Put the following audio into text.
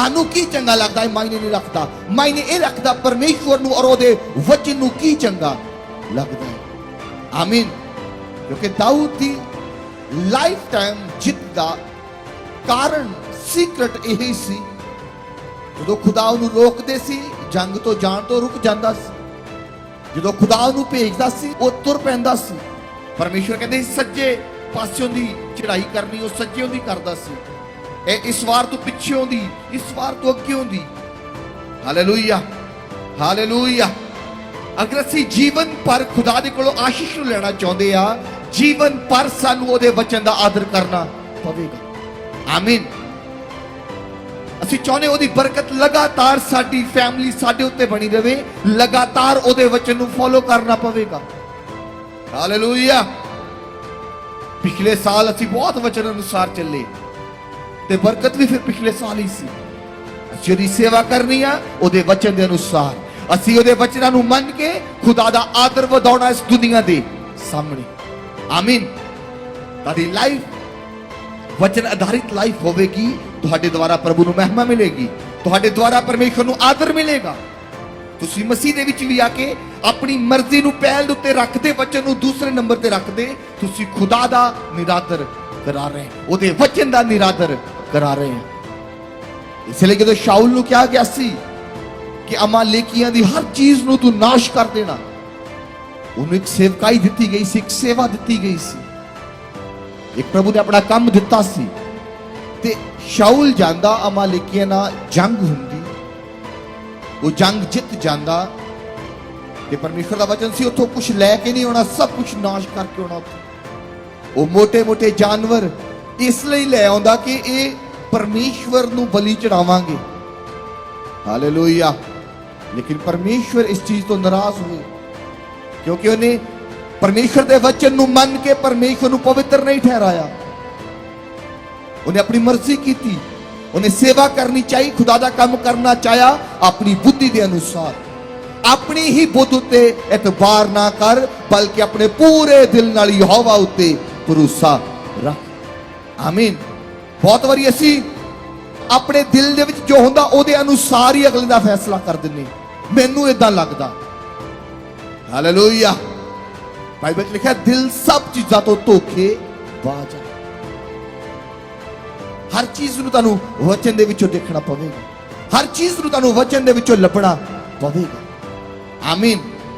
ਤੁਹਾਨੂੰ ਕੀ ਚੰਗਾ ਲੱਗਦਾ ਹੈ? ਮਾਇਨੇ ਨਹੀਂ ਰੱਖਦਾ। ਮਾਇਨੇ ਇਹ ਰੱਖਦਾ ਪਰਮੇਸ਼ਵਰ ਨੂੰ ਔਰ ਉਹਦੇ ਵਚਨ ਨੂੰ ਕੀ ਚੰਗਾ ਲੱਗਦਾ ਹੈ? ਆਮੀਨ ਕਿਉਂਕਿ ਦਾਊਦ ਦੀ ਲਾਈਫ ਟਾਈਮ ਜਿੱਤ ਦਾ ਕਾਰਨ ਸੀਕ੍ਰਟ ਇਹ ਸੀ। ਜਦੋਂ ਖੁਦਾ ਉਹਨੂੰ ਰੋਕਦੇ ਸੀ ਜੰਗ ਤੋਂ ਜਾਣ ਤੋਂ ਰੁਕ ਜਾਂਦਾ ਸੀ। ਜਦੋਂ ਖੁਦਾ ਉਹਨੂੰ ਭੇਜਦਾ ਸੀ ਉਹ ਤੁਰ ਪੈਂਦਾ ਸੀ। ਪਰਮੇਸ਼ਵਰ ਕਹਿੰਦੇ ਸੀ, ਸੱਜੇ ਪਾਸਿਓਂ ਦੀ ਚੜਾਈ ਕਰਨੀ ਉਹ ਸੱਜਿਓਂ ਦੀ ਕਰਦਾ ਸੀ। ਇਹ ਇਸ ਵਾਰ ਤੋਂ ਪਿੱਛੇ ਦੀ ਇਸ ਵਾਰ ਤੋਂ ਅੱਗੇੋਂ ਦੀ ਹਾਲੇਲੂਇਆ ਹਾਲੇਲੂਇਆ ਅਗਰ ਅਸੀਂ ਜੀਵਨ ਪਰ ਖੁਦਾ ਦੇ ਕੋਲੋਂ ਆਸ਼ੀਸ਼ ਨੂੰ ਲੈਣਾ ਚਾਹੁੰਦੇ ਆ, ਜੀਵਨ ਪਰ ਸਾਨੂੰ ਉਹਦੇ ਵਚਨ ਦਾ ਆਦਰ ਕਰਨਾ ਪਵੇਗਾ। ਆਮੀਨ ਅਸੀਂ ਚਾਹੁੰਦੇ ਉਹਦੀ ਬਰਕਤ ਲਗਾਤਾਰ ਸਾਡੀ ਫੈਮਿਲੀ ਸਾਡੇ ਉੱਤੇ ਬਣੀ ਰਵੇ, ਲਗਾਤਾਰ ਉਹਦੇ ਵਚਨ ਨੂੰ ਫੋਲੋ ਕਰਨਾ ਪਵੇਗਾ। ਹਾਲੇਲੂਇਆ ਪਿਛਲੇ ਸਾਲ ਅਸੀਂ ਬਹੁਤ ਵਚਨ ਅਨੁਸਾਰ ਚੱਲੇ। ਤੇ ਬਰਕਤ ਵੀ ਫਿਰ ਪਿਛਲੇ ਸਾਲ ਹੀ ਸੀ। ਅਸੀਂ ਸੇਵਾ ਕਰਨੀ ਆ, ਉਹਦੇ ਵਚਨ ਦੇ ਅਨੁਸਾਰ। ਅਸੀਂ ਉਹਦੇ ਵਚਨਾਂ ਨੂੰ ਮੰਨ ਕੇ ਖੁਦਾ ਦਾ ਆਦਰ ਵਧਾਉਣਾ ਇਸ ਦੁਨੀਆ ਦੇ ਸਾਹਮਣੇ। ਆਮੀਨ ਤੁਹਾਡੀ ਲਾਈਫ ਵਚਨ ਆਧਾਰਿਤ ਲਾਈਫ ਹੋਵੇਗੀ, ਤੁਹਾਡੇ ਦੁਆਰਾ ਪ੍ਰਭੂ ਨੂੰ ਮਹਿਮਾ ਮਿਲੇਗੀ, ਤੁਹਾਡੇ ਦੁਆਰਾ ਪਰਮੇਸ਼ਰ ਨੂੰ ਆਦਰ ਮਿਲੇਗਾ। ਤੁਸੀਂ ਮਸੀਹ ਦੇ ਵਿੱਚ ਵੀ ਆ ਕੇ ਆਪਣੀ ਮਰਜ਼ੀ ਨੂੰ ਪਹਿਲ ਦੇ ਉੱਤੇ ਰੱਖਦੇ, ਵਚਨ ਨੂੰ ਦੂਸਰੇ ਨੰਬਰ ਤੇ ਰੱਖਦੇ, ਤੁਸੀਂ ਖੁਦਾ ਦਾ ਨਿਰਾਦਰ ਕਰਾ ਰਹੇ ਉਹਦੇ ਵਚਨ ਦਾ ਨਿਰਾਦਰ ਕਰਾ ਰਹੇ ਹੋ। ਇਸ ਲਈ ਜਦੋਂ ਸ਼ਾਉਲ ਨੂੰ ਕਿਹਾ ਗਿਆ ਸੀ ਕਿ ਅਮਾਲੇਕੀਆਂ ਦੀ ਹਰ ਚੀਜ਼ ਨੂੰ ਤੂੰ ਨਾਸ਼ ਕਰ ਦੇਣਾ, ਉਹਨੂੰ ਇੱਕ ਸੇਵਕਾਈ ਦਿੱਤੀ ਗਈ ਸੀ, ਇੱਕ ਸੇਵਾ ਦਿੱਤੀ ਗਈ ਸੀ। ਇੱਕ ਪ੍ਰਭੂ ਨੇ ਆਪਣਾ ਕੰਮ ਦਿੱਤਾ ਸੀ। ਤੇ ਸ਼ਾਉਲ ਜਾਂਦਾ ਅਮਾਲੇਕੀਆਂ ਨਾਲ ਜੰਗ ਹੁੰਦੀ ਉਹ ਜੰਗ ਜਿੱਤ ਜਾਂਦਾ। ਕਿ ਪਰਮੇਸ਼ਰ ਦਾ ਵਚਨ ਸੀ, ਉੱਥੋਂ ਕੁਝ ਲੈ ਕੇ ਨਹੀਂ ਆਉਣਾ, ਸਭ ਕੁਝ ਨਾਸ਼ ਕਰਕੇ ਆਉਣਾ ਉਹ ਮੋਟੇ ਮੋਟੇ ਜਾਨਵਰ ਇਸ ਲਈ ਲੈ ਆਉਂਦਾ ਕਿ ਇਹ ਪਰਮੇਸ਼ਵਰ ਨੂੰ ਬਲੀ ਚੜਾਵਾਂਗੇ। ਹਾਲੇਲੂਇਆ ਲੇਕਿਨ ਪਰਮੇਸ਼ਵਰ ਇਸ ਚੀਜ਼ ਤੋਂ ਨਾਰਾਜ਼ ਹੋਏ, ਕਿਉਂਕਿ ਉਹਨੇ ਪਰਮੇਸ਼ਰ ਦੇ ਵਚਨ ਨੂੰ ਮੰਨ ਕੇ ਪਰਮੇਸ਼ਰ ਨੂੰ ਪਵਿੱਤਰ ਨਹੀਂ ਠਹਿਰਾਇਆ। ਉਹਨੇ ਆਪਣੀ ਮਰਜ਼ੀ ਕੀਤੀ। ਉਹਨੇ ਸੇਵਾ ਕਰਨੀ ਚਾਹੀ, ਖੁਦਾ ਦਾ ਕੰਮ ਕਰਨਾ ਚਾਹਿਆ, ਆਪਣੀ ਬੁੱਧੀ ਦੇ ਅਨੁਸਾਰ। ਆਪਣੀ ਹੀ ਬੁੱਧ ਉੱਤੇ ਇਤਬਾਰ ਨਾ ਕਰ, ਬਲਕਿ ਆਪਣੇ ਪੂਰੇ ਦਿਲ ਨਾਲ ਯਹੋਵਾ ਉੱਤੇ ਭਰੋਸਾ ਰੱਖ। ਆਮੀਨ। ਬਹੁਤ ਵਾਰੀ ਅਸੀਂ ਆਪਣੇ ਦਿਲ ਦੇ ਵਿੱਚ ਜੋ ਹੁੰਦਾ, ਉਹਦੇ ਅਨੁਸਾਰ ਹੀ ਅਗਲੇ ਦਾ ਫੈਸਲਾ ਕਰ ਦਿੰਨੇ ਮੈਨੂੰ ਇਦਾਂ ਲੱਗਦਾ। ਹਾਲੇਲੂਇਆ ਬਾਈਬਲ 'ਚ ਲਿਖਿਆ, ਦਿਲ ਸਭ ਚੀਜ਼ਾਂ ਤੋਂ ਧੋਖੇ ਬਾਜ ਹਰ ਚੀਜ਼ ਨੂੰ ਤੁਹਾਨੂੰ ਵਚਨ ਦੇ ਵਿੱਚੋਂ ਦੇਖਣਾ ਪਵੇਗਾ। ਹਰ ਚੀਜ਼ ਨੂੰ ਤੁਹਾਨੂੰ ਵਚਨ ਦੇ ਵਿੱਚੋਂ ਲੱਭਣਾ ਪਵੇਗਾ। ਆਮੀਨ